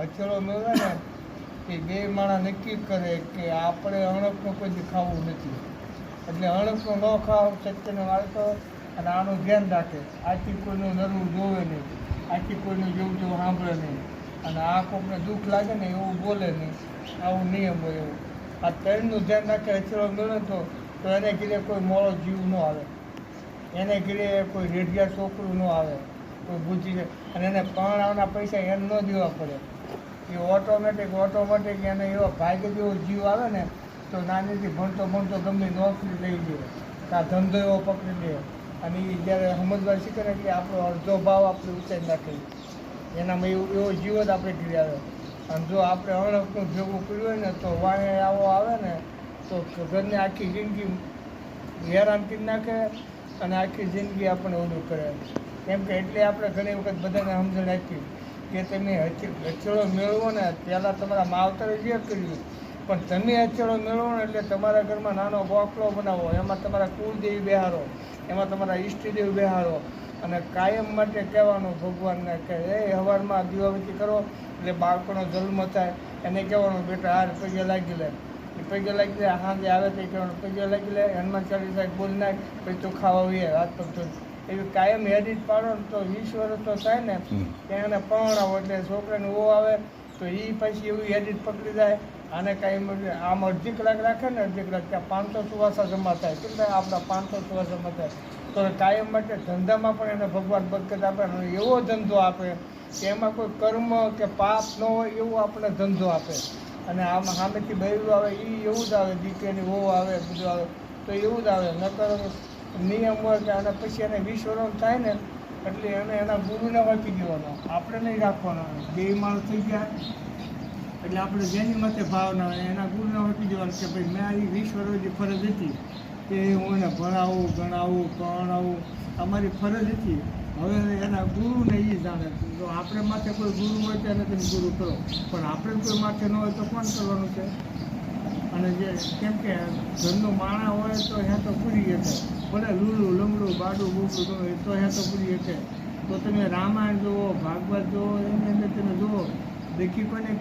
મચ્છરો મેળવે ને, એ બે માણસ નક્કી કરે કે આપણે અણકનું કોઈ ખાવું નથી. એટલે અણકનું ન ખાવ સત્યનો વાળતો અને આનું ધ્યાન રાખે. આથી કોઈનું નરવું જોવે નહીં, આથી કોઈનું જેવું જેવું સાંભળે નહીં. અને આ કોકને દુઃખ લાગે ને, એવું બોલે નહીં. આવું નિયમ હોય એવું. આ ત્રણનું ધ્યાન રાખે, અચરો મેળવે તો તો એને ઘીરે કોઈ મોળો જીવ ન આવે. એને ઘીરે કોઈ રેઢિયા છોકરું ન આવે. કોઈ બુદ્ધિ અને એને પણ આવના પૈસા એમ ન દેવા પડે. એ ઓટોમેટિક ઓટોમેટિક એને એવો ભાગ્ય જેવો જીવ આવે ને, તો નાનીથી ભણતો ભણતો ગમે નોકરી લઈ લે આ ધંધો એવો પકડી લે. અને એ જ્યારે સમજવા શીખે ને કે આપણો અડધો ભાવ આપણે ઉતારી નાખીએ એનામાં એવું, એવો જીવ જ આપણે ઘીરે આવે. અને જો આપણે અણકનું ભેગું કર્યું હોય ને, તો વાણે આવો આવે ને, તો ઘરની આખી જિંદગી હેરાન કરી નાખે અને આખી જિંદગી આપણને ઓલું કરે. કેમ કે એટલે આપણે ઘણી વખત બધાને સમજણ આપી કે તમે અચળો મેળવો ને પહેલાં તમારા માવતરે જે કર્યું. પણ તમે અચળો મેળવો ને એટલે તમારા ઘરમાં નાનો બોકલો બનાવો. એમાં તમારા કુળદેવી બિહારો એમાં તમારા ઈષ્ટદેવ બિહારો અને કાયમ માટે કહેવાનું ભગવાનને કે, એ હવારમાં દીવાવતી કરો. એટલે બાળકોનો જન્મ થાય. એને કહેવાનું, બેટા હાર પગે લાગી લે. પગે લાગી લે હાંજે આવે તે કહેવાનું, પગે લાગી લે. હનુમાન ચાલીસા બોલી નાખ, પછી તું ખાવા આવીએ હાથ પગ. એવી કાયમ હેડિટ પાડો ને તો વીસ વર્ષ તો થાય ને ત્યાં એને પરણાવો એટલે છોકરાને ઓ આવે તો એ પછી એવું હેડિટ પકડી જાય. આને કાંઈ આમ અડધી કલાક રાખે ને અડધી કલાક ત્યાં પાંચસો સુવાસા જમા થાય. કેટલા આપણા પાંચસો સુવાસા જમા થાય. તો કાયમ માટે ધંધામાં પણ એને ભગવાન બરકત આપે અને એવો ધંધો આપે કે એમાં કોઈ કર્મ કે પાપ ન હોય એવો આપણને ધંધો આપે. અને આમ સામેથી બૈરું આવે એ એવું જ આવે દીકરીની વહુ આવે બધું આવે તો એવું જ આવે. નકર નિયમ હોય અને પછી એને વીસ વર્ષ થાય ને, એટલે એને એના ગુરુને વાંચી દેવાનો. આપણે નહીં રાખવાનો. બે માણસ થઈ ગયા. એટલે આપણે જેની માથે ભાવના હોય એના ગુરુને વાંચી દેવાનું કે ભાઈ મેં આવી વીસ વર્ષની ફરજ હતી કે હું એને ભણાવું, ગણાવું ભણાવું અમારી ફરજ હતી. હવે એના ગુરુને એ જાણે. જો આપણે માથે કોઈ ગુરુ હોય તો એને તમે ગુરુ કરો. પણ આપણે કોઈ માથે ન હોય તો કોણ કરવાનું છે? અને જે કેમ કે ઘરનું માણા હોય તો હે તો પૂરી શકે ભલે લૂલું, લમડું, બાડું બુકડું ગમે તો હે તો પૂરી શકે તો તમે રામાયણ જુઓ, ભાગવત જુઓ, એની અંદર તમે જુઓ, દેખી કોઈને